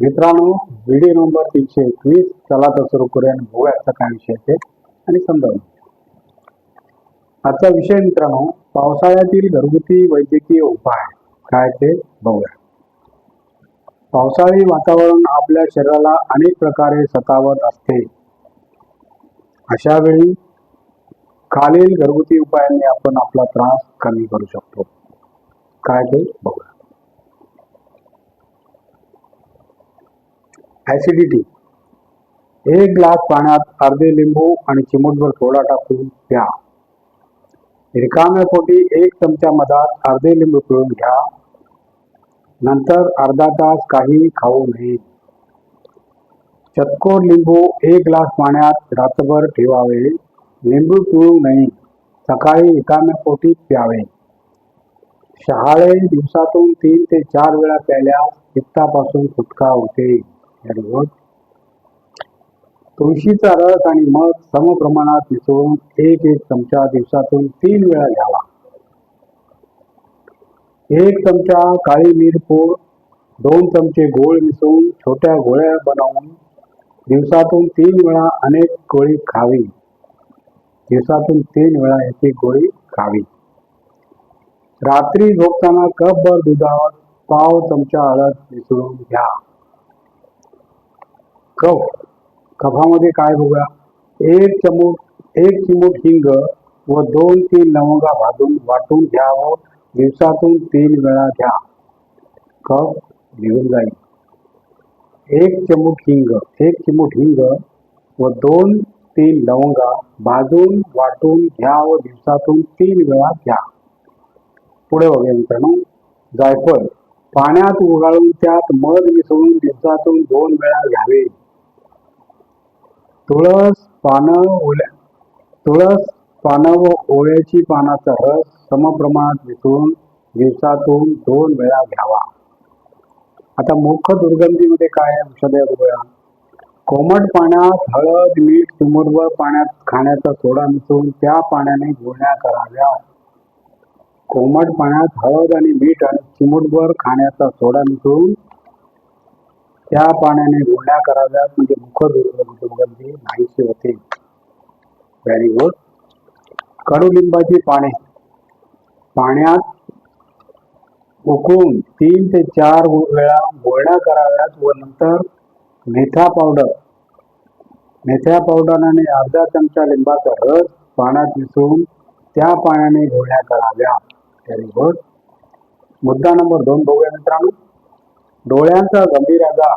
मित्रांनो video number तीनशे एकवीस. चला तर सुरू करूया आणि बघूया काय विषय ते आणि समजावून आजचा विषय मित्रांनो पावसाळ्यातील घरगुती वैद्यकीय उपाय. काय ते बघूया. पावसाळी वातावरण आपल्या शरीराला अनेक प्रकारे सतावत असते. अशा वेळी खालील घरगुती उपायांनी आपण आपला त्रास कमी करू शकतो. काय ते बघूया. ऍसिडिटी एक ग्लास पाण्यात अर्धे लिंबू आणि चिमूटभर सोडा टाकून प्या. रिकाम्या पोटी एक चमचा मधात अर्धे लिंबू पिळून घ्या. नंतर अर्धा तास काही खाऊ नये. चतकोर लिंबू एक ग्लास पाण्यात रात्रभर ठेवावे. लिंबू पिळू नये. सकाळी रिकाम्या पोटी प्यावे. शहाळे दिवसातून तीन ते चार वेळा प्यायल्यास पित्तापासून सुटका होते. तुळशीचा रस आणि मध समप्रमाणात मिसळून एक एक चमचा दिवसातून तीन वेळा घ्यावा. एक चमचा काळी मिरपूड दोन चमचे गोळ मिसळून छोट्या गोळ्या बनवून दिवसातून तीन वेळा अनेक गोळी खावी. दिवसातून तीन वेळा एक गोळी खावी. रात्री झोपताना कपभर दुधावर पाव चमचा हळद मिसळून घ्या. कफ कफामध्ये काय बघूया? एक चमूट एक चिमूट हिंग व दोन तीन लवंगा भाजून वाटून घ्या व दिवसातून तीन वेळा घ्या. कफ निघून जाईल. एक चमूट हिंग एक चिमूट हिंग व दोन तीन लवंगा भाजून वाटून घ्या व दिवसातून तीन वेळा घ्या. पुढे बघूया मित्रांनो. जायफळ पाण्यात उगाळून त्यात मध मिसळून दिवसातून दोन वेळा घ्यावे. तुळस पानं ओल्या तुळस पानं व ओळ्याची पानाचा रस समप्रमाणात मिसळून दिवसातून दोन वेळा घ्यावा. आता मुख दुर्गंधीमध्ये काय औषधे बघूया. कोमट पाण्यात हळद मीठ चिमूटभर पाण्यात खाण्याचा सोडा मिसळून त्या पाण्याने गुळण्या कराव्या. कोमट पाण्यात हळद आणि मीठ आणि चिमूटभर खाण्याचा सोडा मिसळून त्या पाण्याने गुळण्या कराव्यात. म्हणजे मुख दुर्गंधी दुर्गंधी म्हणजे म्हणजे नाहीशी होते. व्हेरी गुड कडुलिंबाची पाने. पाण्यात उकळून तीन ते चार वेळा गोळ्या कराव्यात व नंतर मेथा पावडर मेथ्या पावडराने अर्धा चमचा लिंबाचा रस पाण्यात मिसळून त्या पाण्याने गोळ्या कराव्या व्हेरी गुड मुद्दा नंबर दोन बघूया मित्रांनो. डोळ्यांचा गंभीर आजार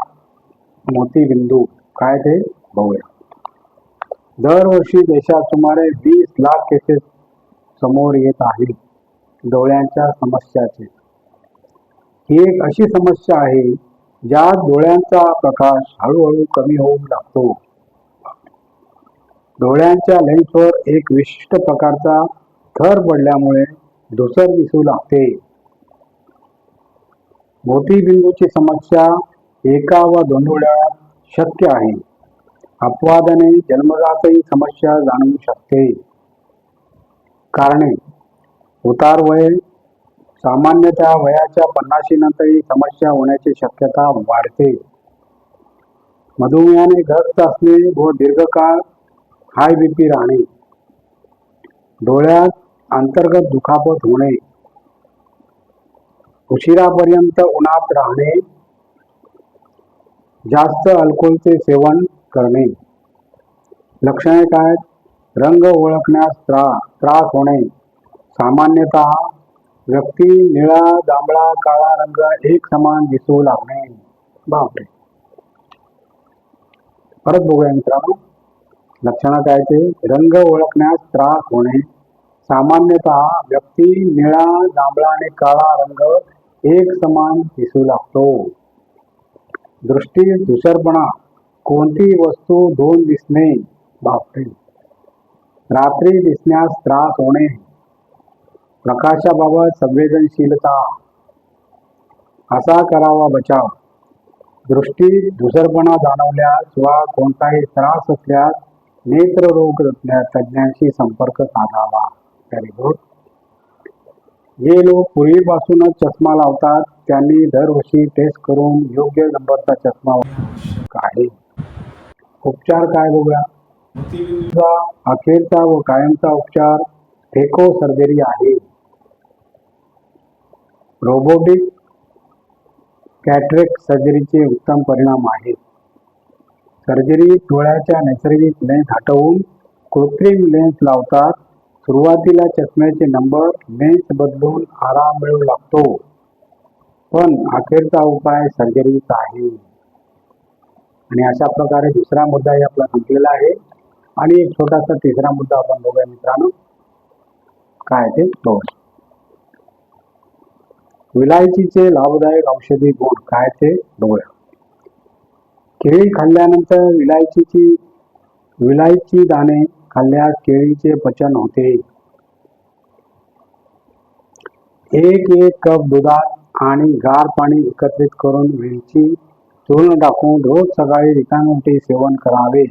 मोतीबिंदू काय ते? बघूया दरवर्षी देशात सुमारे वीस लाख केसेस समोर येत आहेत डोळ्यांच्या समस्याचे. ही एक अशी समस्या आहे ज्यात डोळ्यांचा प्रकाश हळूहळू कमी होऊ लागतो. डोळ्यांच्या लेन्सवर एक विशिष्ट प्रकारचा थर पडल्यामुळे धुसर दिसू लागते. मोतीबिंदूची समस्या एका व दोन वेळात शक्य आहे. अपवादाने जन्मजातही समस्या जाणवू शकते. कारणे उतार वय सामान्यतः वयाच्या पन्नाशी नंतरही समस्या होण्याची शक्यता वाढते. मधुमेहाने ग्रस्त असणे व दीर्घकाळ हाय बीपी राहणे. डोळ्यात अंतर्गत दुखापत होणे. उशिरापर्यंत उन्हात राहणे जास्त अल्कोहोलचे सेवन करणे. लक्षणे काय? रंग ओळखण्यास त्रा त्रास होणे. सामान्यतः व्यक्ती निळा जांभळा काळा रंग एक समान दिसू लागणे. बापरे! परत बघूया मित्रांनो. लक्षणं काय ते? रंग ओळखण्यास त्रास होणे. सामान्यतः व्यक्ती निळा जांभळा आणि काळा रंग एक समान दिसू लागतो. दृष्टी दुसरपणा कोणती वस्तू दोन दिसणे बापरे. रात्री दिसण्यास त्रास होणे प्रकाशाबाबत संवेदनशीलता. असा करावा बचाव. दृष्टी दुसरपणा जाणवल्यास वा कोणताही त्रास असल्यास नेत्ररोग तज्ञांशी संपर्क साधावा. व्हेरी गुड जे लोक पूर्वीपासूनच चष्मा लावतात त्यांनी दरवर्षी टेस्ट करून योग्य नंबरचा चष्मा आवश्यक उपचार काय बघूया? अखेरचा व कायमचा उपचार फेको सर्जरी आहे. रोबोटिक कॅटरेक सर्जरीचे उत्तम परिणाम आहेत सर्जरी डोळ्याच्या नैसर्गिक लेन्स हटवून कृत्रिम लेन्स लावतात. सुरुवातीला चष्म्याचे नंबर लेन्स बदलून आराम मिळू लागतो. पण अखेरचा उपाय सर्जरीच आहे. आणि अशा प्रकारे दुसरा मुद्दाही आपला संपलेला आहे. आणि एक छोटासा तिसरा मुद्दा आपण बघूया मित्रांनो. काय ते? दोष विलायचीचे लाभदायक औषधी गुण काय ते? डोळ्या केळी खाल्ल्यानंतर विलायचीची विलायची दाणे खाल्ल्यास केळीचे पचन होते. एक एक कप दुधात आणि गार पाणी एकत्रित करून वेलची चूर्ण टाकून रोज सकाळी रिकामी सेवन करावे.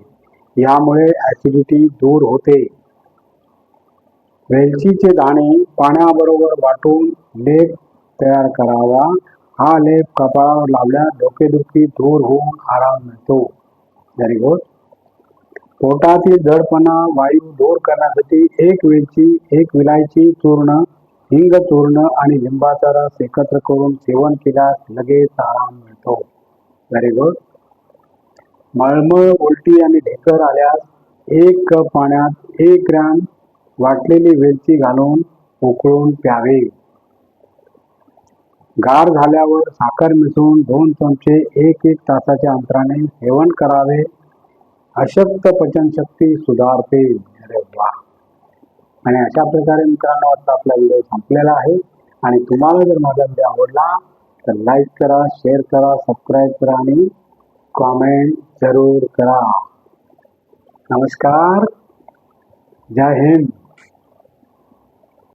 यामुळे ऍसिडिटी दूर होते. वेलचीचे दाणे पाण्याबरोबर वाटून लेप तयार करावा. हा लेप कपाळावर लावल्यास डोकेदुखी दूर होऊन आराम मिळतो. व्हेरी गुड पोटातील जडपणा वायू दूर करण्यासाठी एक वेलची एक विलायची चूर्ण हिंग चूर्ण आणि लिंबाचा रस एकत्र करून सेवन केल्यास लगेच आराम मिळतो. व्हेरी गुड मळमळ उलटी आणि ढेकर आल्यास एक कप पाण्यात एक ग्रॅम वाटलेली वेलची घालून उकळून प्यावे. गार झाल्यावर साखर मिसळून दोन चमचे एक एक तासाच्या अंतराने सेवन करावे. अशक्त पचनशक्ती सुधारते. अरे वा. आणि अशा प्रकारे मित्रांनो आता आपला व्हिडिओ संपलेला आहे. आणि तुम्हाला जर माझा व्हिडिओ आवडला तर लाईक करा शेअर करा सबस्क्राईब करा आणि कॉमेंट जरूर करा. नमस्कार. जय हिंद.